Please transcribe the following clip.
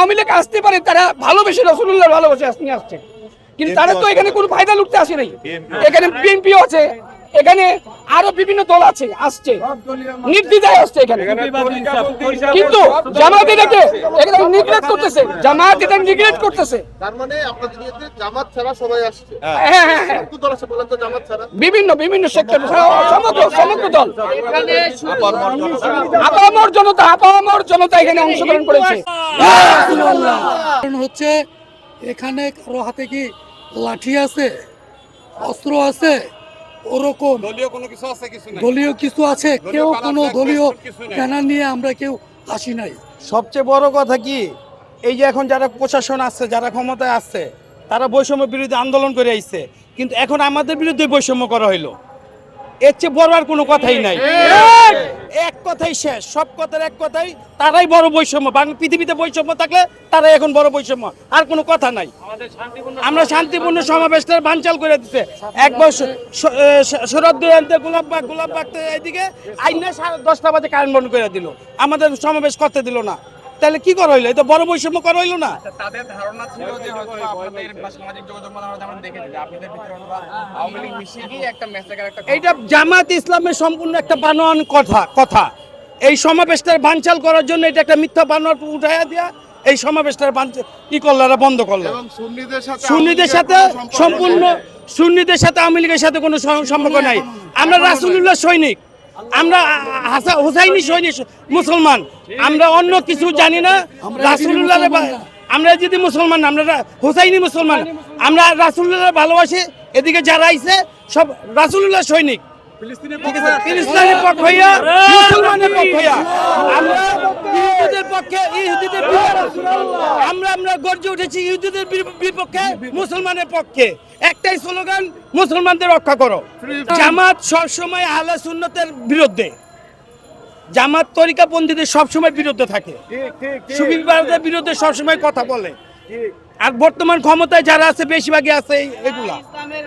আওয়ামী লীগ আসতে পারে তারা ভালোবেসে রসুল্লাহ ভালোবেসে নিয়ে আসছে। কিন্তু তারা তো এখানে কোনো ফায়দা লুটতে আসে নাই। এখানে বিএনপিও আছে। এখানে আরও বিভিন্ন দল আছে আসছে। নির্দ্বিধায় আসছে এখানে। কিন্তু জামাত এটাকে এখানে নিগ্লেক্ট করতেছে। জামাত এটা নিগ্লেক্ট করতেছে। তার মানে জামাত ছাড়া সবাই আসছে। হ্যাঁ হ্যাঁ হ্যাঁ কোন দল আছে বলেন তো জামাত ছাড়া। বিভিন্ন বিভিন্ন সেক্টর সমগ্র সমগ্র দল। আপামর জনতা আপামর জনতা এখানে অংশগ্রহণ করেছে। কারণ হচ্ছে এখানে কারও হাতে কি লাঠি আছে? অস্ত্র আছে? ওরকম দলীয় কিছু আছে কিছু নাই। দলীয় কিছু আছে দলীয় কেউ কোনো দলীয় ব্যানার নিয়ে আমরা কেউ আসি নাই। সবচেয়ে বড় কথা কি এই যে এখন যারা প্রশাসন আসছে যারা ক্ষমতায় আসছে তারা বৈষম্য বিরুদ্ধে আন্দোলন করে আইছে। কিন্তু এখন আমাদের বিরুদ্ধে বৈষম্য করা হইল। এর চেয়ে বড় আর কোনো কথাই নাই। এক কথাই শেষ সব কথার এক কথাই তারাই বড় বৈষম্য। বাংলা পৃথিবীতে বৈষম্য থাকলে তারাই এখন বড় বৈষম্য। আর কোনো কথা নাই। আমরা শান্তিপূর্ণ সমাবেশটা বানচাল করে দিতে এক বছর গোলাপবাগ গোলাপবাগ এইদিকে আইনা দশটা বাজে কারেন্ট বন্ধ করে দিল। আমাদের সমাবেশ করতে দিল না। তাহলে কি করা হইল? এটা বড় বৈষম্য করা হইল না? তাদের ধারণা ছিল যে হয়তো আপনাদের সামাজিক যোগাযোগ মাধ্যমে আমরা দেখেছি যে আপনাদের ভিতরে আওয়ামী লীগ মিশিয়ে গিয়ে একটা মেসেজের একটা এইটা জামাত ইসলামের সম্পূর্ণ একটা বানোয়ান কথা কথা। এই সমাবেশটার বানচাল করার জন্য এটা একটা মিথ্যা বানোয়ার উঠাইয়া দিয়া এই সমাবেশটা ই করল এরা বন্ধ করল। সুন্নিদের সাথে সম্পূর্ণ সুন্নিদের সাথে আওয়ামী লীগের সাথে কোনো সম- সম্পর্ক নাই। আমরা রাসুলুল্লাহ সৈনিক। আমরা হাসা হুসাইনি সৈনিক মুসলমান। আমরা অন্য কিছু জানি না। রাসুলুল্লাহ আমরা যদি মুসলমান আমরা হুসাইনি মুসলমান। আমরা রাসুলুল্লাহ ভালোবাসি। এদিকে যারা আইছে সব রাসুলুল্লাহ সৈনিক। ফিলিস্তিনের পক্ষ হইয়া মুসলমানের পক্ষ হইয়া। আমরা ইহুদিদের পক্ষে ইহুদিদের বিপক্ষে আমরা আমরা গর্জে উঠেছি ইহুদিদের বিপক্ষে মুসলমানের পক্ষে। একটাই স্লোগান মুসলমানদের রক্ষা করো। জামাত সবসময় আহলে সুন্নতের বিরুদ্ধে। জামাত তরিকা তরিকাপন্থীদের সবসময় বিরুদ্ধে থাকে। সুবিবাদের বিরুদ্ধে সবসময় কথা বলে। আর বর্তমান ক্ষমতায় যারা আছে বেশিরভাগই আছে এগুলা।